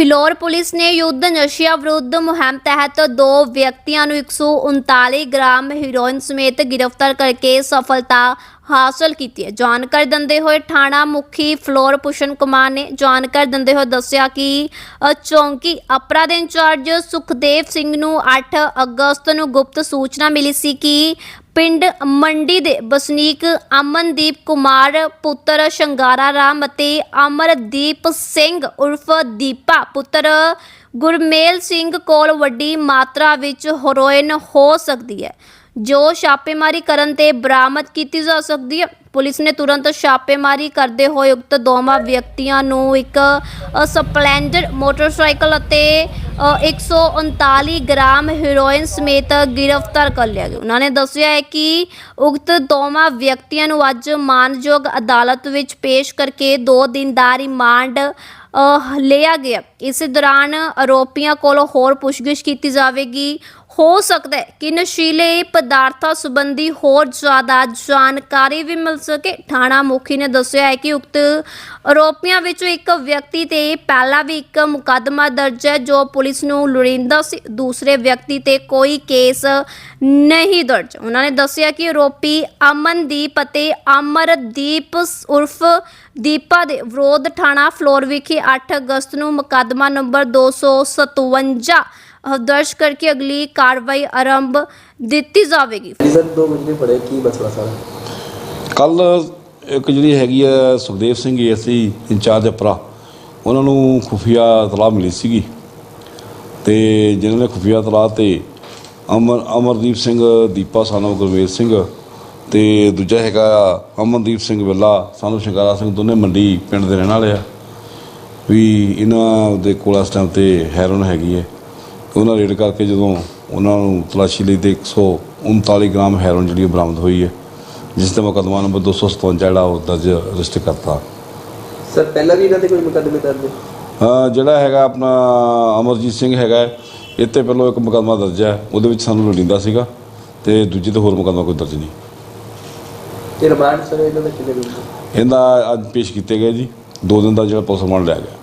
Phillaur police ਨੇ ਯੁੱਧ ਨਸ਼ਿਆਂ ਵਿਰੁੱਧ ਮੁਹਿੰਮ ਤਹਿਤ ਦੋ ਵਿਅਕਤੀਆਂ ਨੂੰ 139 ਗ੍ਰਾਮ ਹੈਰੋਇਨ ਸਮੇਤ ਗ੍ਰਿਫਤਾਰ ਕਰਕੇ ਸਫਲਤਾ ਹਾਸਲ ਕੀਤੀ ਹੈ। ਜਾਣਕਾਰੀ ਦਿੰਦੇ ਹੋਏ ਥਾਣਾ ਮੁਖੀ ਫਲੋਰ ਪੁਸ਼ਨ ਕੁਮਾਰ ਨੇ ਜਾਣਕਾਰੀ ਦਿੰਦੇ ਹੋਏ ਦੱਸਿਆ ਕਿ ਚੌਂਕੀ ਅਪਰਾ ਇੰਚਾਰਜ ਸੁਖਦੇਵ ਸਿੰਘ ਨੂੰ 8 ਅਗਸਤ ਨੂੰ ਗੁਪਤ ਸੂਚਨਾ ਮਿਲੀ ਸੀ ਕਿ ਪਿੰਡ ਮੰਡੀ ਦੇ ਵਸਨੀਕ ਅਮਨਦੀਪ ਕੁਮਾਰ, ਪੁੱਤਰ ਸ਼ੰਗਾਰਾ ਰਾਮ ਅਤੇ ਅਮਰਦੀਪ ਸਿੰਘ ਉਰਫ ਦੀਪਾ, ਪੁੱਤਰ ਗੁਰਮੇਲ ਸਿੰਘ ਕੋਲ ਵੱਡੀ ਮਾਤਰਾ ਵਿੱਚ ਹੈਰੋਇਨ ਹੋ ਸਕਦੀ ਹੈ। ਜੋ ਛਾਪੇਮਾਰੀ ਕਰਨ ਤੇ ਬਰਾਮਦ ਕੀਤੀ ਜਾ ਸਕਦੀ ਹੈ। ਪੁਲਿਸ ਨੇ ਤੁਰੰਤ ਛਾਪੇਮਾਰੀ ਕਰਦੇ ਹੋਏ ਉਕਤ ਦੋਵਾਂ ਵਿਅਕਤੀਆਂ ਨੂੰ ਇੱਕ ਸਪਲੈਂਡਰ ਮੋਟਰਸਾਈਕਲ ਅਤੇ 139 ਗ੍ਰਾਮ ਹੈਰੋਇਨ ਸਮੇਤ ਗ੍ਰਿਫਤਾਰ ਕਰ ਲਿਆ ਗਿਆ। ਉਹਨਾਂ ਨੇ ਦੱਸਿਆ ਹੈ ਕਿ ਉਕਤ ਦੋਵਾਂ ਵਿਅਕਤੀਆਂ ਨੂੰ ਅੱਜ ਮਾਨਯੋਗ ਅਦਾਲਤ ਵਿੱਚ ਪੇਸ਼ ਕਰਕੇ 2 ਦਿਨ ਦਾ ਰਿਮਾਂਡ ਅ, ਲਿਆ ਗਿਆ। ਇਸ ਦੌਰਾਨ ਆਰੋਪੀਆਂ ਕੋਲੋਂ ਹੋਰ ਪੁੱਛਗਿੱਛ ਕੀਤੀ ਜਾਵੇਗੀ। ਹੋ ਸਕਦਾ ਹੈ ਕਿ ਨਸ਼ੀਲੇ ਪਦਾਰਥਾਂ ਸੰਬੰਧੀ ਹੋਰ ਜ਼ਿਆਦਾ ਜਾਣਕਾਰੀ ਵੀ ਮਿਲ ਸਕੇ। ਥਾਣਾ ਮੁਖੀ ਨੇ ਦੱਸਿਆ ਹੈ ਕਿ ਉਕਤ ਆਰੋਪੀਆਂ ਵਿੱਚੋਂ ਇੱਕ ਵਿਅਕਤੀ ਤੇ ਪਹਿਲਾਂ ਵੀ ਇੱਕ ਮੁਕੱਦਮਾ ਦਰਜ ਹੈ ਜੋ ਪੁਲਿਸ ਨੂੰ ਲੋੜੀਂਦਾ ਸੀ। ਦੂਸਰੇ ਵਿਅਕਤੀ ਤੇ ਕੋਈ ਕੇਸ ਨਹੀਂ ਦਰਜ। ਉਹਨਾਂ ਨੇ ਦੱਸਿਆ ਕਿ ਆਰੋਪੀ ਅਮਨਦੀਪ ਅਤੇ ਅਮਰਦੀਪ ਉਰਫ ਦੀਪਾ ਦੇ ਵਿਰੋਧ ਥਾਣਾ ਫਲੋਰ ਵਿਖੇ 8 ਅਗਸਤ ਨੂੰ ਮੁਕੱਦਮਾ ਨੰਬਰ 257 ਅਹ ਦਰਜ ਕਰਕੇ ਅਗਲੀ ਕਾਰਵਾਈ ਆਰੰਭ ਦਿੱਤੀ ਜਾਵੇਗੀ। ਜੀ ਸਰ ਦੋ ਬੰਦੇ ਫੜੇ ਕੀ ਮਸਲਾ ਸਾਰਾ? ਕੱਲ ਇੱਕ ਜਿਹੜੀ ਹੈਗੀ ਆ ਸੁਖਦੇਵ ਸਿੰਘ ਏਸੀ ਇੰਚਾਰਜ ਅਪਰਾ ਉਹਨਾਂ ਨੂੰ ਖੁਫੀਆ ਤਲਾਹ ਮਿਲੀ ਸੀਗੀ। ਤੇ ਜਿਨ੍ਹਾਂ ਨੇ ਖੁਫੀਆ ਤਲਾਹ ਤੇ ਅਮਰ ਅਮਰਦੀਪ ਸਿੰਘ ਦੀਪਾ ਸਾਨਵ ਗੁਰਵੇਦ ਸਿੰਘ ਤੇ ਦੂਜਾ ਹੈਗਾ ਅਮਨਦੀਪ ਸਿੰਘ ਵਿੱਲਾ ਸਾਨੂੰ ਸ਼ਿੰਗਾਰਾ ਸਿੰਘ ਦੋਨੇ ਮੰਡੀ ਪਿੰਡ ਦੇ ਰਹਿਣ ਵਾਲੇ ਆ। ਵੀ ਇਹਨਾਂ ਦੇ ਕੋਲ ਇਸ ਟਾਈਮ ਤੇ ਹੈਰੋਨ ਹੈਗੀ ਹੈ। ਉਹਨਾਂ ਰੇਡ ਕਰਕੇ ਜਦੋਂ ਉਹਨਾਂ ਨੂੰ ਤਲਾਸ਼ੀ ਲਈ ਤੇ 139 ਗ੍ਰਾਮ ਹੈਰੋਨ ਜਿਹੜੀ ਬਰਾਮਦ ਹੋਈ ਹੈ ਜਿਸ ਤੇ ਮੁਕੱਦਮਾ ਨੰਬਰ 257 ਜਿਹੜਾ ਉਹ ਦਰਜ ਰਜਿਸਟਰ ਕਰਤਾ। ਸਰ ਪਹਿਲਾਂ ਵੀ ਇਹਨਾਂ ਦੇ ਕੋਈ ਮੁਕੱਦਮੇ ਦਰਜ ਜਿਹੜਾ ਹੈਗਾ ਆਪਣਾ ਅਮਰਜੀਤ ਸਿੰਘ ਹੈਗਾ ਤੇ ਪਹਿਲਾਂ ਇੱਕ ਮੁਕੱਦਮਾ ਦਰਜ ਹੈ ਉਹਦੇ ਵਿੱਚ ਸਾਨੂੰ ਲੋੜੀਂਦਾ ਸੀਗਾ ਤੇ ਦੂਜੇ ਤੇ ਹੋਰ ਮੁਕੱਦਮਾ ਕੋਈ ਦਰਜ ਨਹੀਂ। ਤੇ ਰਿਮਾਂਡ ਸਰ ਇਹਨਾਂ ਦਾ ਕਿੰਨੇ ਦਿਨ ਦਾ? ਇਹਦਾ ਅੱਜ ਪੇਸ਼ ਕੀਤੇ ਗਏ ਜੀ ਦੋ ਦਿਨ ਦਾ ਜਿਹੜਾ ਪੁਲਿਸ ਰਿਮਾਂਡ ਲਿਆ ਗਿਆ।